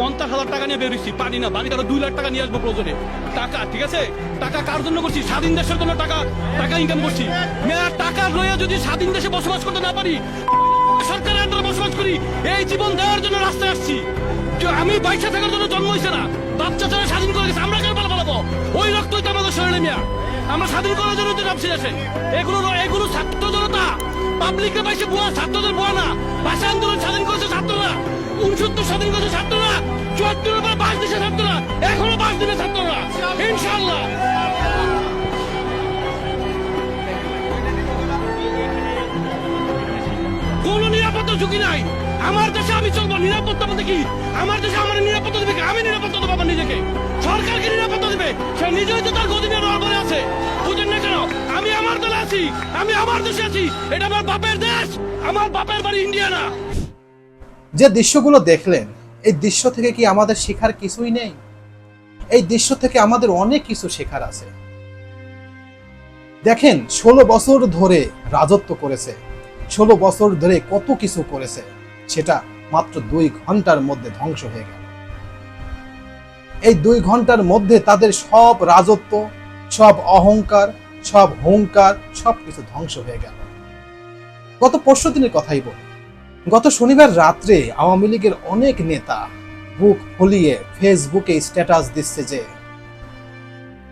পঞ্চাশ হাজার টাকা নিয়ে বেরোচ্ছি পারি না। বাড়ি তারা দুই লাখ টাকা নিয়ে আসব প্রয়োজনে। টাকা, ঠিক আছে? টাকা কার জন্য করছি? স্বাধীন দেশের জন্য টাকা টাকা ইনকাম করছি। টাকা লইয়া যদি স্বাধীন দেশে বসবাস করতে না পারি, সরকারের আন্ডারে বসবাস করি, এই জীবন দেওয়ার জন্য রাস্তায় আসছি। আমি বাইশে থাকার জন্য জন্ম হয়েছে না বাচ্চা ছেলে স্বাধীন করে গেছে, আমরা কেন পালা পালাবো? ওই রক্তই তো আমাদের শরীরে মিয়া আমরা স্বাধীন করার জন্য নামছি দেশে। এগুলো এগুলো ছাত্র জনতা। পাবলিকে বাইসে বুয়া ছাত্রদের বুয়া না। ভাষা আন্দোলন স্বাধীন করেছে ছাত্ররা। উনসত্তর স্বাধীন করেছে ছাত্ররা চুয়াত্তরের পর বাস দিছে ছাত্ররা, এখনও বাস দিবে ছাত্ররা। ইনশাল্লাহ কোনো নিরাপত্তা ঝুঁকি নাই। আমার দেশে আমি চলবো, নিরাপত্তা বলতে কি? আমার দেশে আমার নিরাপত্তা দেবে আমি নিরাপত্তা দেবো আমার নিজেকে। সরকারকে নিরাপত্তা দেবে? সে নিজেই তো তার গদিনে নড়বড়ে আছে। বুঝেন না কেন? আমি আমার দলে আছি, আমি আমার দেশে আছি। এটা আমার বাপের দেশ, আমার বাপের বাড়ি ইন্ডিয়া না যে দৃশ্যগুলো দেখলেন, এই দৃশ্য থেকে কি আমাদের শেখার কিছুই নেই? এই দৃশ্য থেকে আমাদের অনেক কিছু শেখার আছে। দেখেন, ষোলো বছর ধরে রাজত্ব করেছে। ষোলো বছর ধরে কত কিছু করেছে, সেটা মাত্র দুই ঘণ্টার মধ্যে ধ্বংস হয়ে গেল। এই দুই ঘণ্টার মধ্যে তাদের সব রাজত্ব, সব অহংকার, সব হুঙ্কার সব কিছু ধ্বংস হয়ে গেল। গত পরশু দিনের কথাই বলি। গত শনিবার রাত্রে আওয়ামী লীগের অনেক নেতা বুক ফুলিয়ে ফেসবুকে স্ট্যাটাস দিচ্ছে যে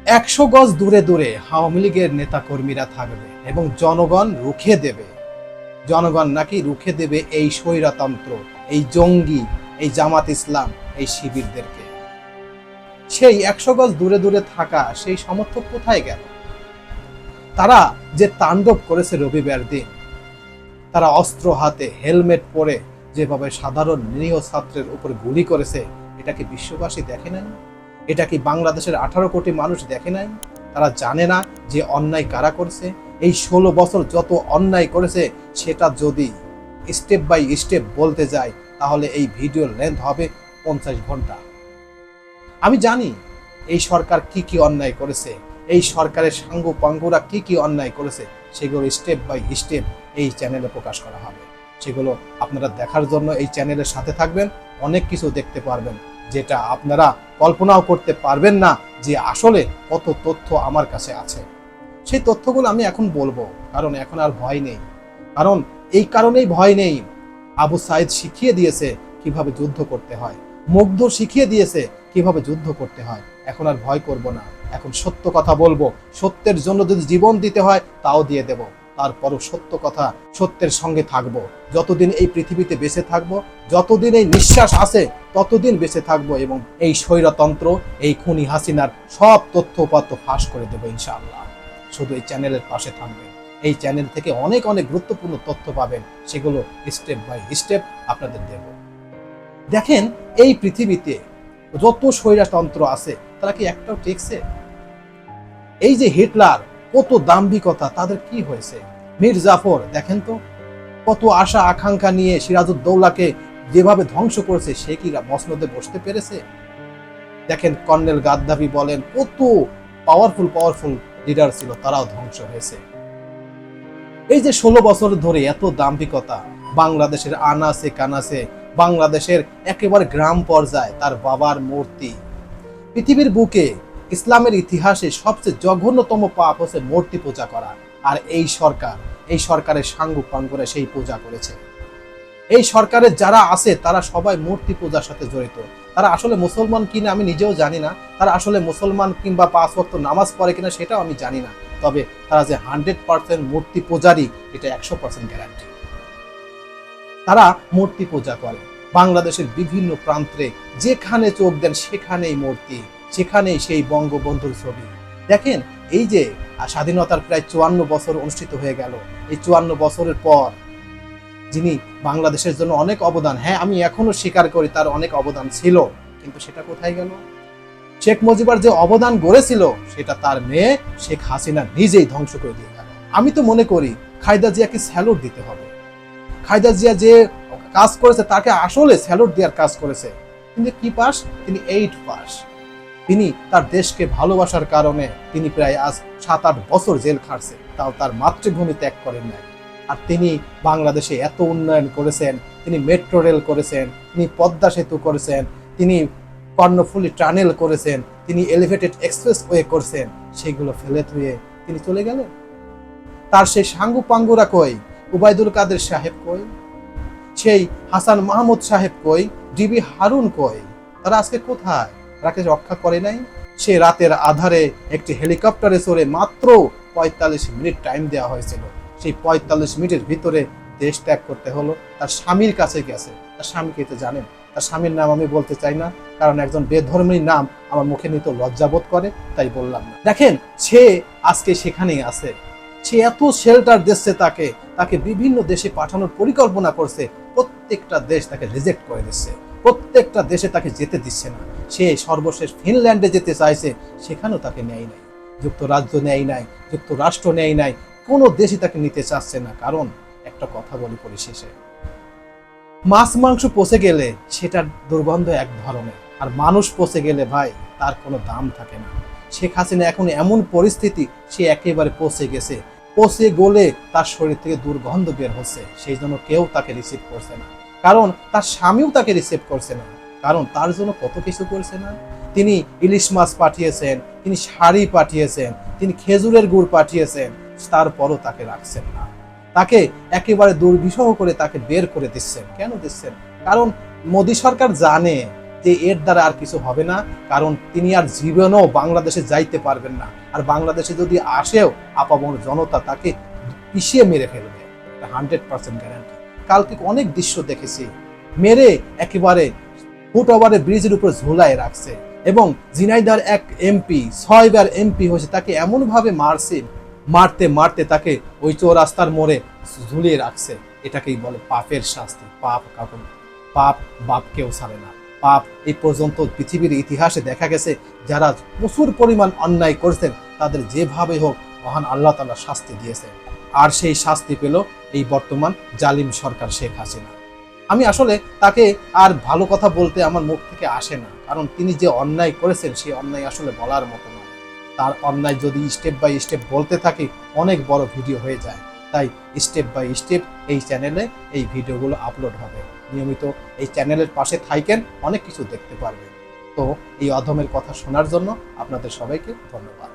একশো গজ দূরে দূরে আওয়ামী লীগের নেতা কর্মীরা থাকবে এবং জনগণ রুখে দেবে। জনগণ নাকি রুখে দেবে এই স্বৈরতন্ত্র, এই জঙ্গি, এই জামাত ইসলাম, এই শিবিরদেরকে? সেই একশো গজ দূরে দূরে থাকা সেই সমর্থক কোথায় গেল? তারা যে তাণ্ডব করেছে রবিবার দিন তারা অস্ত্র হাতে হেলমেট পরে যেভাবে সাধারণ নিরীহ ছাত্রের উপর গুলি করেছে, এটা কি বিশ্ববাসী দেখে নাই? এটা কি বাংলাদেশের আঠারো কোটি মানুষ দেখে নাই? তারা জানে না যে অন্যায় কারা করছে? এই ষোলো বছর যত অন্যায় করেছে, সেটা যদি স্টেপ বাই স্টেপ বলতে যায়, তাহলে এই ভিডিও লেন্থ হবে পঞ্চাশ ঘণ্টা। আমি জানি এই সরকার কি কি অন্যায় করেছে এই সরকারের সাঙ্গু পাঙ্গুরা কি কি অন্যায় করেছে, সেগুলো স্টেপ বাই স্টেপ এই চ্যানেলে প্রকাশ করা হবে। সেগুলো আপনারা দেখার জন্য এই চ্যানেলের সাথে থাকবেন, অনেক কিছু দেখতে পারবেন, যেটা আপনারা কল্পনাও করতে পারবেন না যে আসলে কত তথ্য আমার কাছে আছে। সেই তথ্যগুলো আমি এখন বলব, কারণ এখন আর ভয় নেই। কারণ এই কারণেই ভয় নেই। আবু সাইদ শিখিয়ে দিয়েছে কীভাবে যুদ্ধ করতে হয়, মুগ্ধ শিখিয়ে দিয়েছে কীভাবে যুদ্ধ করতে হয়। এখন আর ভয় করব না। এখন সত্য কথা বলব। সত্যের জন্য যদি জীবন দিতে হয়, তাও দিয়ে দেব। তারপরও সত্য কথা, সত্যের সঙ্গে থাকব। যতদিন এই পৃথিবীতে বেঁচে থাকব, যতদিন এই নিঃশ্বাস আছে, ততদিন বেঁচে থাকব এবং এই স্বৈরতন্ত্র, এই খুনি হাসিনার সব তথ্য উপাত্ত ফাঁস করে দেবো ইনশাআল্লাহ। শুধু এই চ্যানেলের পাশে থাকবেন। এই চ্যানেল থেকে অনেক অনেক গুরুত্বপূর্ণ তথ্য পাবেন। সেগুলো স্টেপ বাই স্টেপ আপনাদের দেব। দেখেন, এই পৃথিবীতে যত স্বৈরতন্ত্র আছে, তারা কি একটাও টেকছে এই যে হিটলার, কত দাম্ভিকতা, তাদের কি হয়েছে? মীর জাফর, দেখেন তো, কত আশা, আকাঙ্ক্ষা নিয়ে সিরাজউদ্দৌলাকে যেভাবে ধ্বংস করেছে, সে কি মসনদে বসতে পেরেছে? দেখেন, কর্নেল গাদ্দাফি বলেন, কত পাওয়ারফুল পাওয়ারফুল লিডার ছিল, তারাও ধ্বংস হয়েছে। এই যে ষোলো বছর ধরে এত দাম্ভিকতা, বাংলাদেশের আনাসে কানাসে বাংলাদেশের একেবারে গ্রাম পর্যায়ে তার বাবার মূর্তি। পৃথিবীর বুকে ইসলামের ইতিহাসে সবচেয়ে জঘন্যতম পাপ হচ্ছে মূর্তি পূজা করা। আর এই সরকার, এই সরকারের সাঙ্গু পাঙ্গুরে সেই পূজা করেছে। এই সরকারের যারা আছে, তারা সবাই মূর্তি পূজার সাথে জড়িত। তারা আসলে মুসলমান কিনা আমি নিজেও জানি না। তারা আসলে মুসলমান কিংবা পাঁচ ওয়াক্ত নামাজ পড়ে কিনা সেটাও আমি জানি না। তবে তারা যে হান্ড্রেড পার্সেন্ট মূর্তি পূজারই, এটা একশো পার্সেন্ট গ্যারান্টি তারা মূর্তি পূজা করে। বাংলাদেশের বিভিন্ন প্রান্তে যেখানে চোখ দেন সেখানেই মূর্তি, সেখানেই সেই বঙ্গবন্ধুর ছবি। দেখেন, এই যে স্বাধীনতার প্রায় চুয়ান্ন বছর অনুষ্ঠিত হয়ে গেল। এই চুয়ান্ন বছরের পর যিনি বাংলাদেশের জন্য অনেক অবদান হ্যাঁ আমি এখনও স্বীকার করি তার অনেক অবদান ছিল, কিন্তু সেটা কোথায় গেল? শেখ মুজিবার যে অবদান গড়েছিল, সেটা তার মেয়ে শেখ হাসিনা নিজেই ধ্বংস করে দিয়ে গেল। আমি তো মনে করি খায়দা জিয়াকে স্যালুট দিতে হবে। খায়দা জিয়া যে কাজ করেছে, তাকে আসলে স্যালুট দেওয়ার কাজ করেছে। কিন্তু কি পাস? তিনি এইট পাস। তিনি তার দেশকে ভালোবাসার কারণে তিনি প্রায় আজ সাত আট বছর জেল খাটছে, তাও তার মাতৃভূমি ত্যাগ করেন নাই। আর তিনি বাংলাদেশে এত উন্নয়ন করেছেন, তিনি মেট্রো রেল করেছেন, তিনি পদ্মা সেতু করেছেন, তিনি কর্ণফুলি টানেল করেছেন, তিনি এলিভেটেড এক্সপ্রেস ওয়ে করছেন, সেগুলো ফেলে ধুয়ে তিনি চলে গেলেন। তার সেই সাঙ্গু পাঙ্গুরা কই? উবাইদুল কাদের সাহেব কই? সেই হাসান মাহমুদ সাহেব কই? ডিবি হারুন কই? তারা আজকে কোথায়? তাকে রক্ষা করে নাই? সে রাতের আধারে একটি হেলিকপ্টারে চড়ে মাত্র পঁয়তাল্লিশ মিনিট টাইম দেওয়া হয়েছিল। সেই পঁয়তাল্লিশ মিনিটের ভিতরে দেশ ত্যাগ করতে হলো। তার স্বামীর কাছে গেছে। তার স্বামীকে তো জানেন। তার স্বামীর নাম আমি বলতে চাই না, কারণ একজন বেধর্মীর নাম আমার মুখে নিতে লজ্জাবোধ করে, তাই বললাম না। দেখেন, সে আজকে সেখানেই আছে। সে এত শেল্টার দিচ্ছে তাকে তাকে বিভিন্ন দেশে পাঠানোর পরিকল্পনা করছে, প্রত্যেকটা দেশ তাকে রিজেক্ট করে দিচ্ছে। প্রত্যেকটা দেশে তাকে যেতে দিচ্ছে না। সে সর্বশেষ ফিনল্যান্ডে যেতে চাইছে, সেখানেও তাকে নেয় নাই। যুক্তরাজ্য নেয় নাই, যুক্তরাষ্ট্র নেয় নাই, কোনো দেশই তাকে নিতে চাচ্ছে না। কারণ, একটা কথা বলি পরিশেষে, মাছ মাংস পচে গেলে সেটার দুর্গন্ধ এক ধরনের। আর মানুষ পচে গেলে ভাই, তার কোনো দাম থাকে না। শেখ হাসিনা এখন এমন পরিস্থিতি, সে একেবারে পচে গেছে। পচে গলে তার শরীর থেকে দুর্গন্ধ বের হচ্ছে, সেই জন্য কেউ তাকে রিসিভ করছে না। কারণ তার স্বামীও তাকে রিসিভ করছে না। কারণ তার জন্য কত কিছু করছে না। তিনি ইলিশ মাছ পাঠিয়েছেন, তিনি শাড়ি পাঠিয়েছেন, তিনি খেজুরের গুড় পাঠিয়েছেন, তারপরও তাকে রাখছেন না। তাকে একেবারে দুর্বিষহ করে তাকে বের করে দিচ্ছেন। কেন দিচ্ছেন? কারণ মোদী সরকার জানে যে এর দ্বারা আর কিছু হবে না, কারণ তিনি আর জীবনেও বাংলাদেশে যাইতে পারবেন না। আর বাংলাদেশে যদি আসেও আপামর জনতা তাকে পিষিয়ে মেরে ফেলবে হান্ড্রেড পার্সেন্ট গ্যারান্টি কালকে অনেক দৃশ্য দেখেছি, মেরে একেবারে ফুট ওভারে ব্রিজের উপর ঝুলায় রাখছে এবং জিনাইদার এক এমপি, ছয়বার এমপি হয়েছে, তাকে এমনভাবে মারছে, মারতে মারতে তাকে ওই চৌরাস্তার মোড়ে ঝুলিয়ে রাখছে। এটাকেই বলে পাপের শাস্তি। পাপ কাকুন পাপ বাপকেও ছাড়ে না। পাপ। এই পর্যন্ত পৃথিবীর ইতিহাসে দেখা গেছে, যারা প্রচুর পরিমাণ অন্যায় করেছেন, তাদের যেভাবে হোক মহান আল্লাহ তালা শাস্তি দিয়েছে আর সেই শাস্তি পেল এই বর্তমান জালিম সরকার শেখ হাসিনা। আমি আসলে তাকে আর ভালো কথা বলতে আমার মুখ থেকে আসে না, কারণ তিনি যে অন্যায় করেছেন সেই অন্যায় আসলে বলার মতো নয়। তার অন্যায় যদি স্টেপ বাই স্টেপ বলতে থাকি, অনেক বড় ভিডিও হয়ে যায়। তাই স্টেপ বাই স্টেপ এই চ্যানেলে এই ভিডিওগুলো আপলোড হবে। নিয়মিত এই চ্যানেলের পাশে থাইকেন, অনেক কিছু দেখতে পারবেন। তো এই অধমের কথা শোনার জন্য আপনাদের সবাইকে ধন্যবাদ।